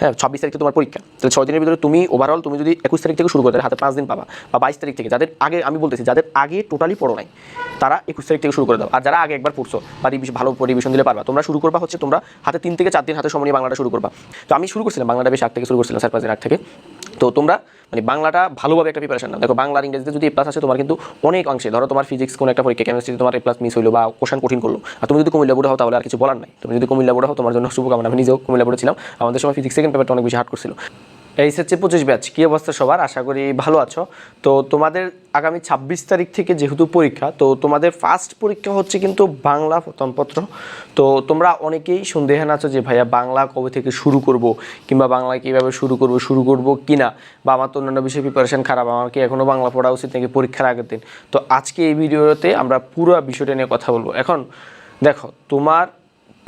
হ্যাঁ ছাব্বিশ তারিখে তোমার পরীক্ষা। তাহলে ছয় দিনের ভিতরে তুমি ওভারঅল তুমি যদি একুশ তারিখ থেকে শুরু করো হাতে পাঁচ দিন পাবা। বা বাইশ তারিখ থেকে, যাদের আগে, আমি বলতেছি, যাদের আগে টোটালি পড়ো নাই, তারা একুশ তারিখ থেকে শুরু করে দাও। আর যারা আগে একবার পড়ছো বা রিভিশন ভালো রিভিশন দিলে পারবা। তোমরা শুরু করবা হচ্ছে তোমরা হাতে তিন থেকে চার দিন হাতে সময় নিয়ে বাংলাটা শুরু করবা। তো আমি শুরু করছিলাম, বাংলাটা বেশ আগ থেকে শুরু করছিলাম চার পাঁচ দিন আগ থেকে। তো তোমরা মানে বাংলাটা ভালোভাবে একটা প্রিপারেশন নাও। দেখো বাংলা ইংরেজিতে যদি প্লাস আছে তোমার কিন্তু অনেক অংশে, ধরো তোমার ফিজিক্স কোনো একটা পরীক্ষা কেমিস্ট্রিতে তোমার এ প্লাস মিস হলো বা কোশ্চেন কঠিন করল। আর তুমি যদি কুমিল্লা বোর্ড হও, তাহলে আর কিছু বলার নাই। তুমি যদি কুমিল্লা বোর্ড হও, তোমার জন্য শুভকামনা। আমি নিজেও কুমিল্লা বোর্ডে ছিলাম। আমাদের সময় ফিজিক্স সেকেন্ড পেপারটা অনেক বেশি হার্ড করছিল। এই হচ্ছে পঁচিশ ব্যাচ, কী অবস্থা সবার? আশা করি ভালো আছো। তো তোমাদের আগামী ছাব্বিশ তারিখ থেকে যেহেতু পরীক্ষা, তো তোমাদের ফার্স্ট পরীক্ষা হচ্ছে কিন্তু বাংলা প্রথমপত্র। তো তোমরা অনেকেই সন্দেহান আছো যে, ভাইয়া, বাংলা কবে থেকে শুরু করব? কিংবা বাংলা কীভাবে শুরু করব শুরু করব কি না বা আমার তো অন্যান্য বিষয়ে প্রিপারেশান খারাপ আমার কি এখনও বাংলা পড়া উচিত নাকি পরীক্ষার আগের দিন? তো আজকে এই ভিডিওতে আমরা পুরো বিষয়টা নিয়ে কথা বলব। এখন, দেখো, তোমার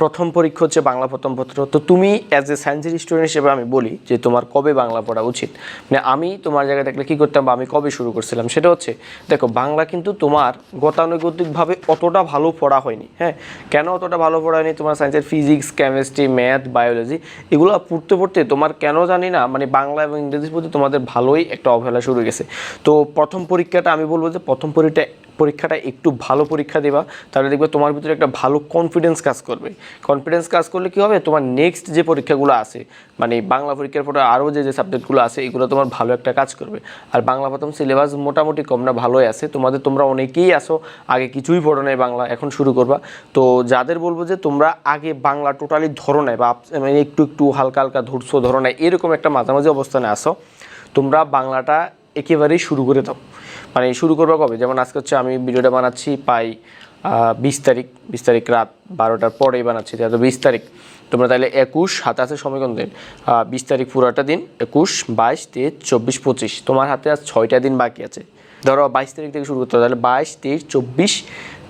প্রথম পরীক্ষা হচ্ছে বাংলা প্রথম পত্র। তো তুমি অ্যাজ এ সায়েন্সের স্টুডেন্ট হিসেবে আমি বলি যে তোমার কবে বাংলা পড়া উচিত? মানে আমি তোমার জায়গায় দেখলে কী করতাম বা আমি কবে শুরু করছিলাম? সেটা হচ্ছে, দেখো, বাংলা কিন্তু তোমার গতানুগতিকভাবে অতটা ভালো পড়া হয়নি হ্যাঁ? কেন অতটা ভালো পড়া হয়নি? তোমার সায়েন্সের ফিজিক্স কেমিস্ট্রি ম্যাথ বায়োলজি এগুলো পড়তে পড়তে তোমার কেন জানি না মানে বাংলা এবং ইংরেজির প্রতি তোমাদের ভালোই একটা অবহেলা শুরু গেছে। তো প্রথম পরীক্ষাটা আমি বলব যে প্রথম পরীক্ষা পরীক্ষাটা একটু ভালো পরীক্ষা দেবা, তাহলে দেখবে তোমার ভিতরে একটা ভালো কনফিডেন্স কাজ করবে। কনফিডেন্স কাজ করলে কি হবে? তোমার নেক্সট যে পরীক্ষাগুলো আছে মানে বাংলা পরীক্ষার পরে আরও যে যে সাবজেক্টগুলো আছে, এগুলো তোমার ভালো একটা কাজ করবে। আর বাংলা প্রথম সিলেবাস মোটামুটি কম না, ভালোই আছে। তোমাদের তোমরা অনেকেই আসো আগে কিছুই পড়ো নাই বাংলা, এখন শুরু করবা। তো যাদের বলব যে তোমরা আগে বাংলা টোটালি ধরো নাই, বা মানে একটু একটু হালকা হালকা ধরছো, ধরো নাই, এরকম একটা মাঝামাঝি অবস্থানে আসো তোমরা বাংলাটা একেবারেই শুরু করে দাও। মানে শুরু করব কবে? যেমন আজকে হচ্ছে আমি ভিডিওটা বানাচ্ছি পাই বিশ তারিখ বিশ তারিখ রাত বারোটার পরেই বানাচ্ছি তাহলে বিশ তারিখ। তোমরা তাহলে একুশ, হাতে আছে কোন দিন বিশ তারিখ পুরোটা দিন, একুশ, বাইশ, তেইশ, চব্বিশ, পঁচিশ। তোমার হাতে আজ ছয়টা দিন বাকি আছে। ধরো বাইশ তারিখ থেকে শুরু করতে হবে, তাহলে বাইশ, তেইশ, চব্বিশ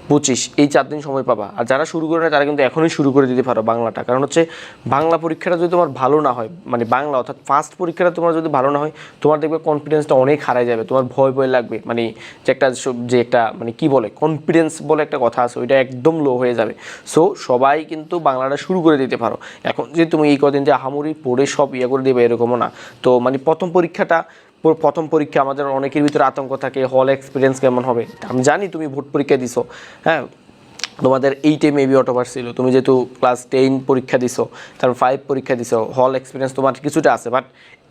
পঁচিশ, এই চার দিন সময় পাবা। আর যারা শুরু করে নেয় তারা কিন্তু এখনই শুরু করে দিতে পারো বাংলাটা। কারণ হচ্ছে, বাংলা পরীক্ষাটা যদি তোমার ভালো না হয় মানে বাংলা অর্থাৎ ফার্স্ট পরীক্ষাটা তোমার যদি ভালো না হয়, তোমার দেখবে কনফিডেন্সটা অনেক হারায় যাবে, তোমার ভয় ভয় লাগবে। মানে যে একটা যে একটা মানে কি বলে কনফিডেন্স বলে একটা কথা আছে, ওইটা একদম লো হয়ে যাবে। সো সবাই কিন্তু বাংলাটা শুরু করে দিতে পারো। এখন যে তুমি এই কদিন যে আহামরি পড়ে সব ইয়ে করে দেবে, এরকমও না। তো মানে প্রথম পরীক্ষাটা পুরো প্রথম পরীক্ষা আমাদের অনেকের ভিতরে আতঙ্ক থাকে হল এক্সপিরিয়েন্স কেমন হবে? আমি জানি তুমি ভোট পরীক্ষা দিছো। হ্যাঁ তোমাদের এইটে মেবি অটোভার ছিল। তুমি যেহেতু ক্লাস টেন পরীক্ষা দিছো, তারপর ফাইভ পরীক্ষা দিছো হল এক্সপিরিয়েন্স তোমার কিছুটা আছে বাট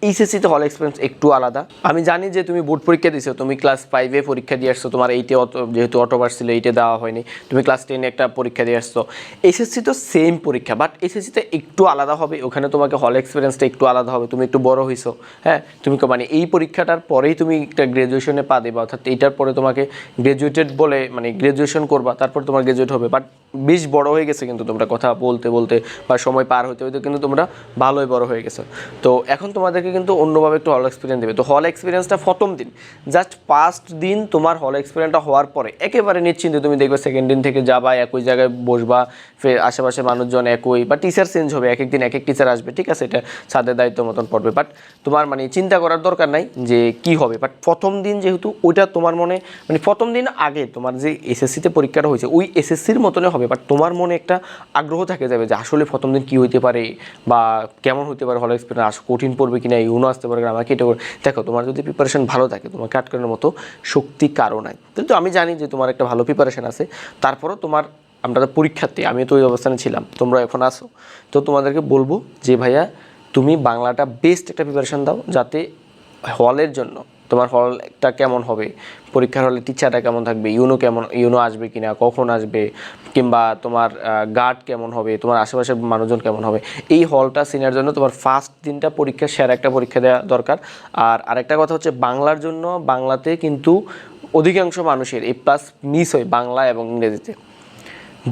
এইচএসসিতে হল এক্সপিরিয়েন্স একটু আলাদা। আমি জানি যে তুমি বোর্ড পরীক্ষা দিছো, তুমি ক্লাস ফাইভে পরীক্ষা দিয়ে আসছো, তোমার এইটে অত, যেহেতু অটোপার ছিল এইটে দেওয়া হয়নি, তুমি ক্লাস টেনে একটা পরীক্ষা দিয়ে আসছো। এসএসসি তো সেম পরীক্ষা বাট এসএসসিতে একটু আলাদা হবে, ওখানে তোমাকে হল এক্সপিরিয়েন্সটা একটু আলাদা হবে, তুমি একটু বড় হইছো হ্যাঁ? তুমি মানে এই পরীক্ষাটার পরেই তুমি একটা গ্রাজুয়েশনে পা দেবা, অর্থাৎ এইটার পরে তোমাকে গ্রাজুয়েটেড বলে মানে গ্রাজুয়েশন করবা, তারপর তোমার গ্রাজুয়েট হবে বাট বেশ বড় হয়ে গেছে কিন্তু তোমরা কথা বলতে বলতে বা সময় পার হতে হতে কিন্তু তোমরা ভালোই বড় হয়ে গেছো। তো এখন তোমাদেরকে কিন্তু অন্যভাবে একটু হল এক্সপিরিয়েন্স দেবে। তো হল এক্সপিরিয়েন্সটা প্রথম দিন। জাস্ট ফার্স্ট দিন তোমার হল এক্সপিরিয়েন্সটা হওয়ার পরে, একেবারে নিশ্চিন্তে তুমি দেখবে সেকেন্ড দিন থেকে যাবা, একই জায়গায় বসবা ফের আশেপাশে মানুষজন একই, বা টিচার চেঞ্জ হবে এক একদিন এক এক টিচার আসবে, ঠিক আছে? এটা সাদের দায়িত্ব মতন পড়বে। বাট তোমার মানে চিন্তা করার দরকার নাই যে কি হবে। বাট প্রথম দিন যেহেতু ওইটা তোমার মনে মানে প্রথম দিন আগে তোমার যে এসএসসিতে পরীক্ষাটা হয়েছে, ওই এসএসসির মতনই হবে। বাট তোমার মনে একটা আগ্রহ থাকে যাবে যে আসলে প্রথম দিন কী হইতে পারে, বা কেমন হতে পারে হল এক্সপিরিয়েন্স আস কঠিন পড়বে কি না ইউনো আসতে পারে আমাকে এটা দেখো, তোমার যদি প্রিপারেশন ভালো থাকে, তোমাকে আটকানোর মতো শক্তি কারও নাই। কিন্তু আমি জানি যে তোমার একটা ভালো প্রিপারেশন আছে। তারপরও তোমার, আমরা তো পরীক্ষার্থী আমি তো ওই অবস্থানে ছিলাম, তোমরা এখন আসো তো তোমাদেরকে বলব যে ভাইয়া, তুমি বাংলাটা বেস্ট একটা প্রিপারেশান দাও, যাতে হলের জন্য তোমার হলটা কেমন হবে? পরীক্ষার হলে টিচারটা কেমন থাকবে? ইউনো কেমন, ইউনো আসবে কিনা? কখন আসবে? কিংবা তোমার গার্ড কেমন হবে? তোমার আশেপাশের মানুষজন কেমন হবে? এই হলটা সিনিয়র জন্য তোমার ফার্স্ট দিনটা পরীক্ষা সেরা একটা পরীক্ষা দেওয়া দরকার। আর আরেকটা কথা হচ্ছে বাংলার জন্য বাংলাতে কিন্তু অধিকাংশ মানুষের এ প্লাস মিস হয় বাংলা এবং ইংরেজিতে।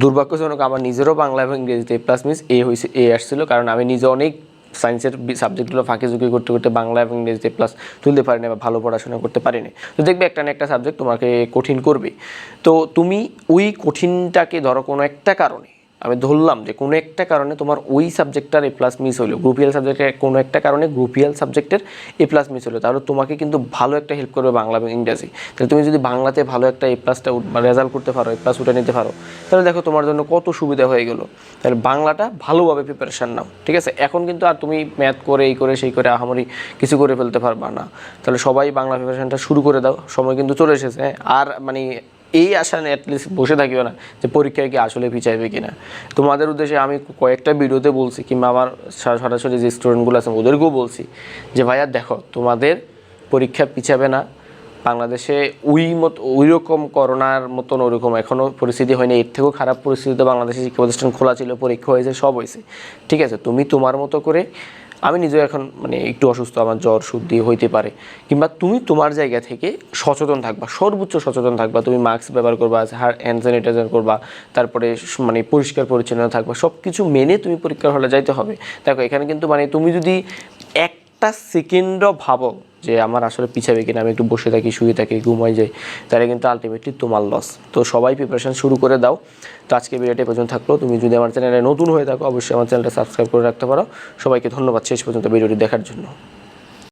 দুর্ভাগ্যজনক আমার নিজেরও বাংলা এবং ইংরেজিতে এ প্লাস মিস এ হয়েছে এ আসছিল। কারণ আমি নিজে অনেক সায়েন্সের সাবজেক্টগুলো ফাঁকি ঝুঁকি করতে করতে বাংলা এবং ইংরেজিতে প্লাস তুলতে পারিনি বা ভালো পড়াশোনা করতে পারিনি। তো দেখবে একটা না একটা সাবজেক্ট তোমাকে কঠিন করবে তো তুমি ওই কঠিনটাকে ধরো কোনো একটা কারণে আমি ধরলাম যে কোনো একটা কারণে তোমার ওই সাবজেক্টটার এ প্লাস মিস হলো গ্রুপিয়াল সাবজেক্টের কোনো একটা কারণে গ্রুপিয়াল সাবজেক্টের এ প্লাস মিস হলো তাহলে তোমাকে কিন্তু ভালো একটা হেল্প করবে বাংলা এবং ইংরেজি। তাহলে তুমি যদি বাংলাতে ভালো একটা এ প্লাসটা রেজাল্ট করতে পারো এ প্লাস উঠে নিতে পারো, তাহলে দেখো তোমার জন্য কত সুবিধা হয়ে গেলো। তাহলে বাংলাটা ভালোভাবে প্রিপারেশান নাও, ঠিক আছে? এখন কিন্তু আর তুমি ম্যাথ করে, এই করে, সেই করে, আহামরি কিছু করে ফেলতে পারবা না। তাহলে সবাই বাংলা প্রিপারেশানটা শুরু করে দাও, সময় কিন্তু চলে এসেছে। আর মানে এই আশা অ্যাটলিস্ট বসে থাকিও না যে পরীক্ষায় কি আসলে পিছাইবে কিনা। তোমাদের উদ্দেশ্যে আমি কয়েকটা ভিডিওতে বলছি, কিংবা আমার সরাসরি যে স্টুডেন্টগুলো আছে, ওদেরকেও বলছি যে, ভাইয়া, দেখো, তোমাদের পরীক্ষা পিছাবে না। বাংলাদেশে ওই মতো ওই রকম করোনার মতন ওরকম এখনও পরিস্থিতি হয়নি। এর থেকেও খারাপ পরিস্থিতিতে বাংলাদেশে শিক্ষা প্রতিষ্ঠান খোলা ছিল, পরীক্ষা হয়েছে, সব হয়েছে। ঠিক আছে, তুমি তোমার মতো করে আমি নিজেও এখন মানে একটু অসুস্থ, আমার জ্বর, সর্দি হইতে পারে। কিংবা তুমি তোমার জায়গা থেকে সচেতন থাকবা, সর্বোচ্চ সচেতন থাকবা, তুমি মাস্ক ব্যবহার করবা হ্যান্ড স্যানিটাইজার করবা, তারপরে মানে পরিষ্কার পরিচ্ছন্ন থাকবা সব কিছু মেনে তুমি পরীক্ষার হলে যাইতে হবে। দেখো, এখানে কিন্তু মানে তুমি যদি একটা সেকেন্ডও ভাবো যে আমার আসলে পিছাবে কিনা, আমি একটু বসে থাকি, শুয়ে থাকি, ঘুমাই যাই, তাহলে কিন্তু আলটিমেটলি তোমার লস তো সবাই প্রিপারেশান শুরু করে দাও। তো আজকে ভিডিওটি পর্যন্ত থাকল। তুমি যদি আমার চ্যানেলে নতুন হয়ে থাকো, অবশ্যই আমার চ্যানেলটা সাবস্ক্রাইব করে রাখতে পারো। সবাইকে ধন্যবাদ শেষ পর্যন্ত ভিডিওটি দেখার জন্য।